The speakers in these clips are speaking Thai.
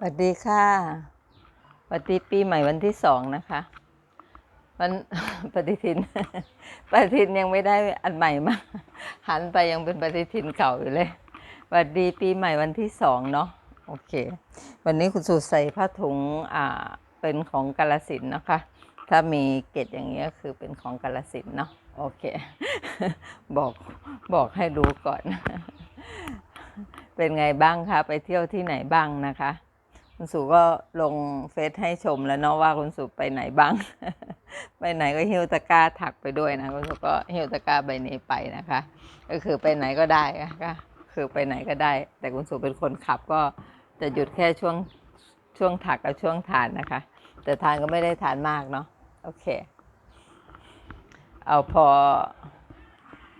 สวัสดีค่ะสวัสดีปีใหม่วันที่สองนะคะ วันปฏิทิน ปฏิทินยังไม่ได้อันใหม่มาหันไปยังเป็นปฏิทินเก่าอยู่เลยสวัสดีปีใหม่วันที่สองเนาะโอเค วันนี้คุณสุใส่ผ้าถุงอ่าเป็นของกาลสินนะคะ ถ้ามีเกตอย่างเงี้ยคือเป็นของกาลสินเนาะโอเค บอกบอกให้รู้ก่อน เป็นไงบ้างคะ ไปเที่ยวที่ไหนบ้างนะคะ คุณสุก็ลงเฟซให้ชมแล้วเนาะว่าคุณสุไปไหนบ้าง ไปไหนก็หิ้วตะกร้าถักไปด้วยนะคุณสุก็หิ้วตะกร้าใบนี้ไปนะคะ ก็คือไปไหนก็ได้ก็คือไปไหนก็ได้ แต่คุณสุเป็นคนขับก็จะหยุดแค่ช่วงช่วงถักกับช่วงทานนะคะ แต่ทานก็ไม่ได้ทานมากเนาะโอเค เอาพอ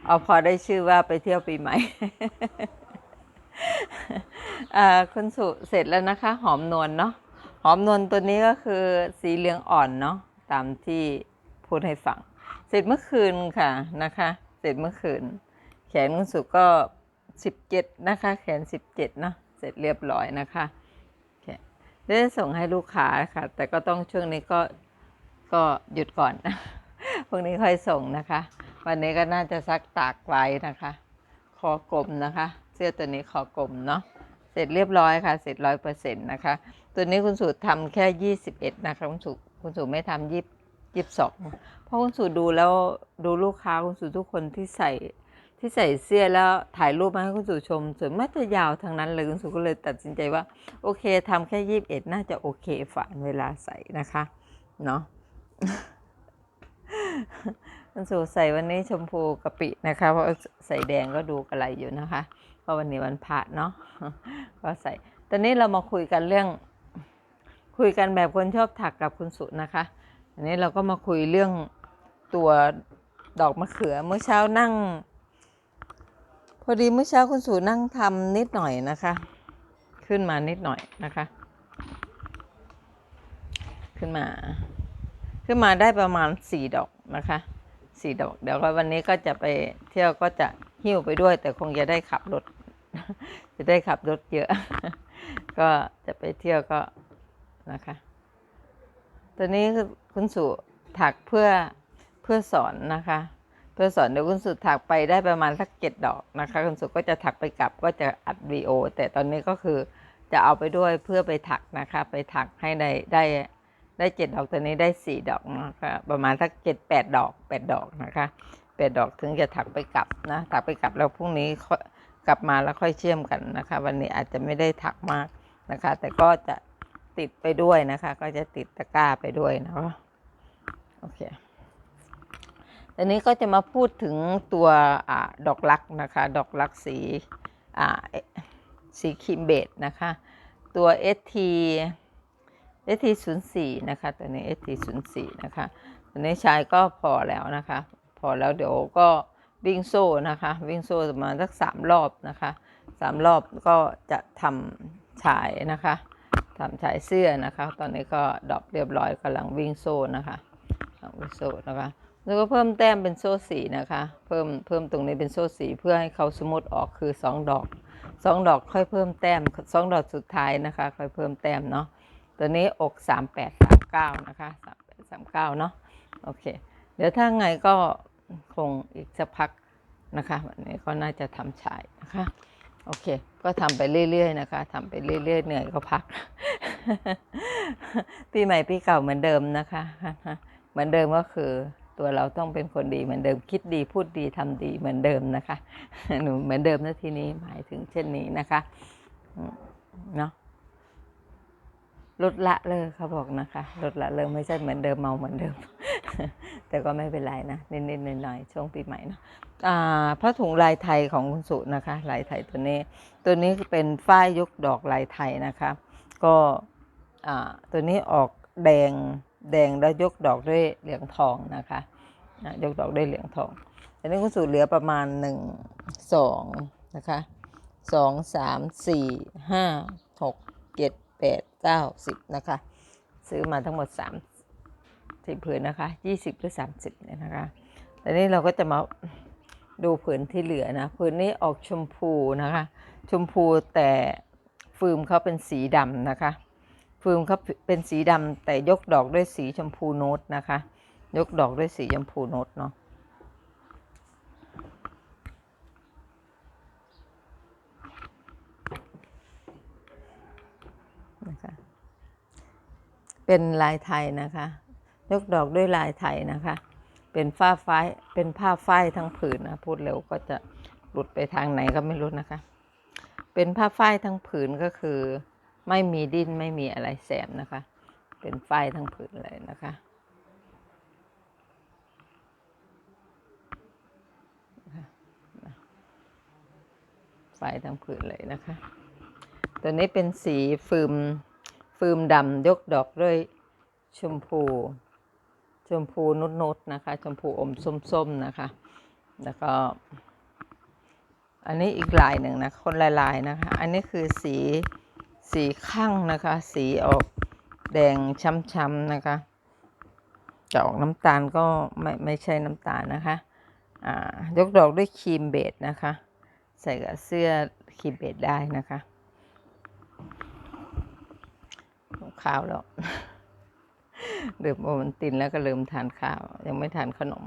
เอาพอได้ชื่อว่าไปเที่ยวปีใหม่ คุณสุเสร็จแล้วนะคะ หอมนวลเนาะหอมนวลตัวนี้ก็คือสีเหลืองอ่อนเนาะตามที่พูดให้ฟัง เสร็จเมื่อคืนค่ะนะคะ เสร็จเมื่อคืน แขนคุณสุก็สิบเจ็ดนะคะ แขนสิบเจ็ดเนาะเสร็จเรียบร้อยนะคะได้ส่งให้ลูกค้าค่ะ แต่ก็ต้องช่วงนี้ก็ก็หยุดก่อนพวกนี้ค่อยส่งนะคะ วันนี้ก็น่าจะซักตากไว้นะคะ คอกลมนะคะ เสื้อตัวนี้คอกลมเนาะ เสร็จเรียบร้อยค่ะ เสร็จร้อยเปอร์เซ็นต์นะคะ ตัวนี้คุณสูตรทำแค่ยี่สิบเอ็ดนะคะคุณสูตรคุณสูตรไม่ทำยี่ยี่สิบสองเพราะคุณสูตรดูแล้วดูลูกค้าคุณสูตรทุกคนที่ใส่ที่ใส่เสื้อแล้วถ่ายรูปมาให้คุณสูตรชมส่วนมากจะยาวทางนั้นเลยคุณสูตรก็เลยตัดสินใจว่า โอเคทำแค่ยี่สิบเอ็ดน่าจะโอเคฝ่านเวลาใส่นะคะเนาะคุณสูใส่วันนี้ชมพูกะปินะคะ เพราะใส่แดงก็ดูกระไรอยู่นะคะ เพราะวันนี้วันพระเนาะก็ใส่ ตอนนี้เรามาคุยกันเรื่อง คุยกันแบบคนชอบถักกับคุณสุนะคะอันนี้เราก็มาคุยเรื่องตัวดอกมะเขือเมื่อเช้านั่ง พอดีเมื่อเช้าคุณสุนั่งทำนิดหน่อยนะคะ ขึ้นมานิดหน่อยนะคะ ขึ้นมา ขึ้นมาได้ประมาณสี่ดอกนะคะสี่ดอก เดี๋ยววันนี้ก็จะไปเที่ยวก็จะหิ้วไปด้วย แต่คงจะได้ขับรถ จะได้ขับรถเยอะ ก็จะไปเที่ยวก็นะคะตอนนี้คือคุณสุถักเพื่อเพื่อสอนนะคะ เพื่อสอนเดี๋ยวคุณสุถักไปได้ประมาณสักเจ็ดดอกนะคะ คุณสุก็จะถักไปกลับก็จะอัดวีโอแต่ตอนนี้ก็คือจะเอาไปด้วยเพื่อไปถักนะคะ ไปถักให้ได้ได้ได้เจ็ดดอกตัวนี้ได้สี่ดอกนะคะประมาณสักเจ็ดแปดดอกแปดดอกนะคะแปดดอกถึงจะถักไปกลับนะถักไปกลับแล้วพรุ่งนี้ค่อย กลับมาแล้วค่อยเชื่อมกันนะคะ วันนี้อาจจะไม่ได้ถักมากนะคะ แต่ก็จะติดไปด้วยนะคะ ก็จะติดตะกร้าไปด้วยนะโอเคอันนี้ก็จะมาพูดถึงตัวอดอกลักนะคะ ดอกลักสีสีครีมเบดนะคะ ตัว ST ST 0 4นะคะ ตัวนี้ ST 0 4นะคะ ตัวนี้ใช้ก็พอแล้วนะคะ พอแล้วเดี๋ยวก็ วิ่งโซ่นะคะ วิ่งโซ่ประมาณสักสามรอบนะคะสามรอบก็จะทำฉายนะคะทำฉายเสื้อนะคะ ตอนนี้ก็ดอปเรียบร้อยกำลังวิ่งโซ่นะคะวิ่งโซ่นะคะแล้วก็เพิ่มแต้มเป็นโซ่สีนะคะ เพิ่มเพิ่มตรงนี้เป็นโซ่สีเพื่อให้เขาสมมติออกคือสองดอกสองดอกค่อยเพิ่มแต้มสองดอกสุดท้ายนะคะ ค่อยเพิ่มแต้มเนาะตัวนี้อก3839นะคะ3839เนาะโอเค เดี๋ยวถ้าไงก็ คงอีกสักพักนะคะวันนี้ก็น่าจะทำฉายนะคะโอเค ก็ทำไปเรื่อยๆนะคะทำไปเรื่อยๆเหนื่อยก็พัก ปีใหม่ปีเก่าเหมือนเดิมนะคะ เหมือนเดิมก็คือตัวเราต้องเป็นคนดีเหมือนเดิมคิดดีพูดดีทำดีเหมือนเดิมนะคะหนูเหมือนเดิมนะทีนี้หมายถึงเช่นนี้นะคะเนาะลดละเลิกเขาบอกนะคะลดละเลิกไม่ใช่เหมือนเดิมเมาเหมือนเดิม แต่ก็ไม่เป็นไรนะนิดๆหน่อยๆช่วงปีใหม่นะผ้าถุงลายไทยของคุณสุนะคะ ลายไทยตัวนี้ ตัวนี้เป็นฝ้ายยกดอกลายไทยนะคะ ก็ตัวนี้ออกแดงแดงแล้วยกดอกด้วยเหลืองทองนะคะยกดอกด้วยเหลืองทองอันนี้คุณสุเหลือประมาณหนึ่งสองนะคะสองสามสี่ห้าหกเจ็ดแปดเก้าสิบนะคะ ซื้อมาทั้งหมดสาม สิบผืนนะคะยี่สิบหรือสามสิบเนี่ยนะคะต่นี้เราก็จะมาดูผืนที่เหลือนะผืนนี้ออกชมพูนะคะ ชมพูแต่ฟืมเขาเป็นสีดำนะคะ ฟืมเขาเป็นสีดำแต่ยกดอกด้วยสีชมพูโน้ตนะคะ ยกดอกด้วยสีชมพูโน้ตเนาะนะคะเป็นลายไทยนะคะ ยกดอกด้วยลายไทยนะคะ เป็นฝ้าฝ้ายเป็นผ้าฝ้ายทั้งผืนนะ พูดเร็วก็จะหลุดไปทางไหนก็ไม่รู้นะคะ เป็นผ้าฝ้ายทั้งผืนก็คือ ไม่มีดิ้นไม่มีอะไรแสมนะคะ เป็นฝ้ายทั้งผืนเลยนะคะฝ้ายทั้งผืนเลยนะคะ ตัวนี้เป็นสีฟืมฟืมดำยกดอกด้วยชมพู ชมพูนุดๆนะคะ ชมพูอมส้มๆนะคะ แล้วก็ อันนี้อีกลายหนึ่งนะ คนละลายนะคะ อันนี้คือสีสีข้างนะคะ สีออกแดงช้ำๆนะคะจะออกน้ำตาลก็ไม่ไม่ใช่น้ำตาลนะคะอ่ายกดอกด้วยครีมเบดนะคะ ใส่กับเสื้อครีมเบดได้นะคะขาวแล้ว ลืมโอมันตินแล้วก็ลืมทานข้าว ยังไม่ทานขนม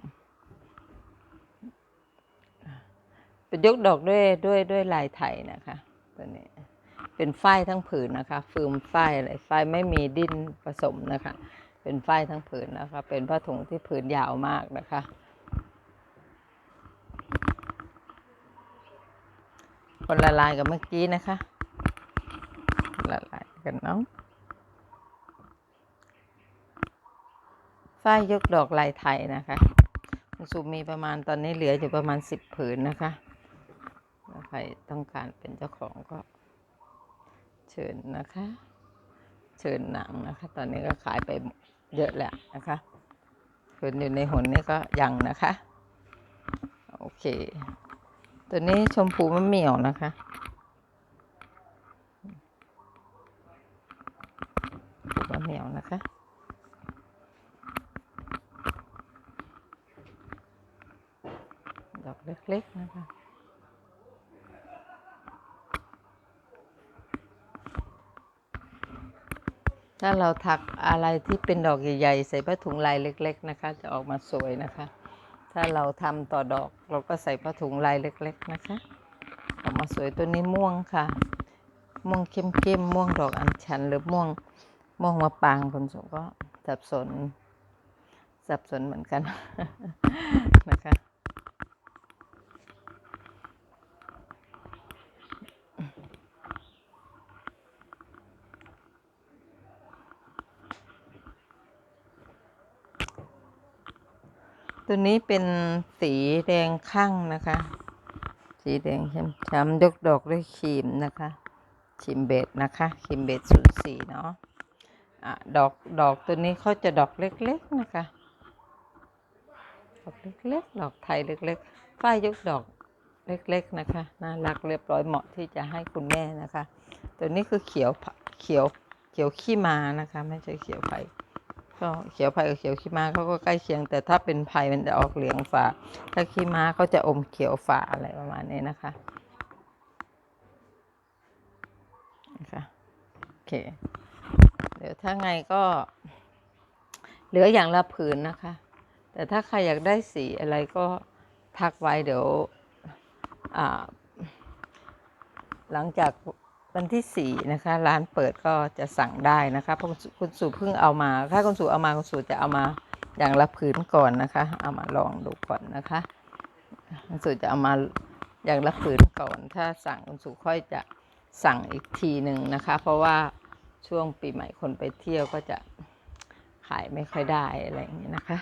เป็นยกดอกด้วยด้วยด้วยลายไทยนะคะตัวนี้เป็นฝ้ายทั้งผืนนะคะ ฟืมฝ้ายอะไรฝ้ายไม่มีดินผสมนะคะ เป็นฝ้ายทั้งผืนนะคะ เป็นผ้าถุงที่ผืนยาวมากนะคะคนละลายกับเมื่อกี้นะคะละลายกันเนาะ ฝ้ายยกดอกลายไทยนะคะคุณสุมีประมาณตอนนี้เหลืออยู่ประมาณสิบผืนนะคะถ้าใครต้องการเป็นเจ้าของก็ เชิญนะคะ เชิญหนังนะคะ ตอนนี้ก็ขายไปเยอะแหล้วนะคะผืนอยู่ในหนนี่ก็ยังนะคะ โอเค ตัวนี้ชมพูมะเหมี่ยวนะคะมะเหมี่ยวนะคะ ดอก เล็กๆนะคะ ถ้าเราถักอะไรที่เป็นดอกใหญ่ๆ ใส่ผ้าถุงลายเล็ก ๆ นะคะ จะออกมาสวยนะคะ ถ้าเราทำต่อดอกเราก็ใส่ผ้าถุงลายเล็ก ๆ นะคะ ออกมาสวยตัวนี้ม่วงค่ะ ม่วงเข้มๆ ม่วงดอกอัญชัน หรือม่วงม่วงมะปรางคนสมก็สับสนสับสนเหมือนกันนะคะ ตัวนี้เป็นสีแดงข้างนะคะ สีแดงช้ำๆยกดอกด้วยครีมนะคะครีมเบดนะคะครีมเบดศูนย์สี่เนาะอะดอกดอกตัวนี้เขาจะดอกเล็กๆนะคะดอกเล็กๆดอกไทยเล็กๆฝ้ายยกดอกเล็กๆนะคะน่ารักเรียบร้อยเหมาะที่จะให้คุณแม่นะคะ ตัวนี้คือเขียวเขียวเขียวขี้มานะคะ ไม่ใช่เขียวไผ่ ก็เขียวไผ่กับเขียวขี้ม้าเขาก็ใกล้เคียง แต่ถ้าเป็นไผ่มันจะออกเหลืองฝาถ้าขี้ม้าเขาจะอมเขียวฝาอะไรประมาณนี้นะคะนะคะโอเคเดี๋ยวถ้าไงก็ เหลืออย่างละผืนนะคะ แต่ถ้าใครอยากได้สีอะไรก็ทักไว้เดี๋ยวหลังจาก วันที่สี่นะคะ ร้านเปิดก็จะสั่งได้นะคะเพราะคุณสุเพิ่งเอามา ถ้าคุณสุเอามาคุณสุจะเอามาอย่างละผืนก่อนนะคะ เอามาลองดูก่อนนะคะคุณสุจะเอามาอย่างละผืนก่อน ถ้าสั่งคุณสุค่อยจะสั่งอีกทีหนึ่งนะคะ เพราะว่าช่วงปีใหม่คนไปเที่ยวก็จะขายไม่ค่อยได้อะไรอย่างนี้นะคะ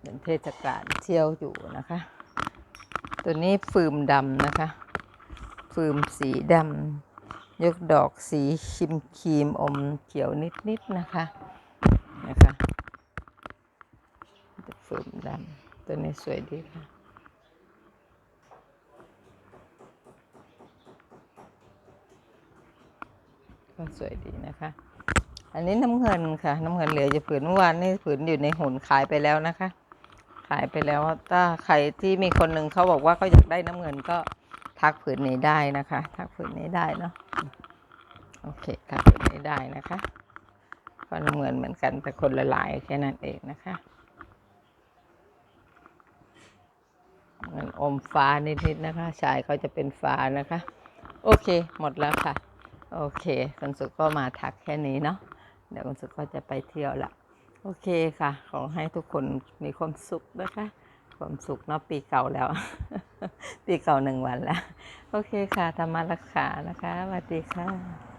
เป็นเทศกาลเที่ยวอยู่นะคะ ตัวนี้ฟืมดำนะคะ ฟืมสีดำยกดอกสีครีมครีมอมเขียวนิดๆนะคะนะคะฟืมดำตัวนี้สวยดีค่ะก็สวยดีนะคะ อันนี้น้ำเงินค่ะ น้ำเงินเหลือจะผืนเมื่อวานนี่ผืนอยู่ในหุ่นขายไปแล้วนะคะ ขายไปแล้วถ้าใครที่มีคนหนึ่งเขาบอกว่าเขาอยากได้น้ำเงินก็ ทักผืนนี้ได้นะคะ ทักผืนนี้ได้เนาะโอเคค่ะแบบนี้ได้นะคะก็เหมือนเหมือนกันแต่คนละลายแค่นั้นเองนะคะเหมือนอมฟ้านิดๆนะคะชายเขาจะเป็นฟ้านะคะ โอเคหมดแล้วค่ะ โอเคคุณสุก็มาถักแค่นี้เนาะเดี๋ยวคุณสุก็จะไปเที่ยวละโอเคค่ะ ขอให้ทุกคนมีความสุขนะคะ ความสุขเนาะปีเก่าแล้ว ปีเก่าหนึ่งวันแล้ว โอเคค่ะธรรมรักษานะคะสวัสดีค่ะ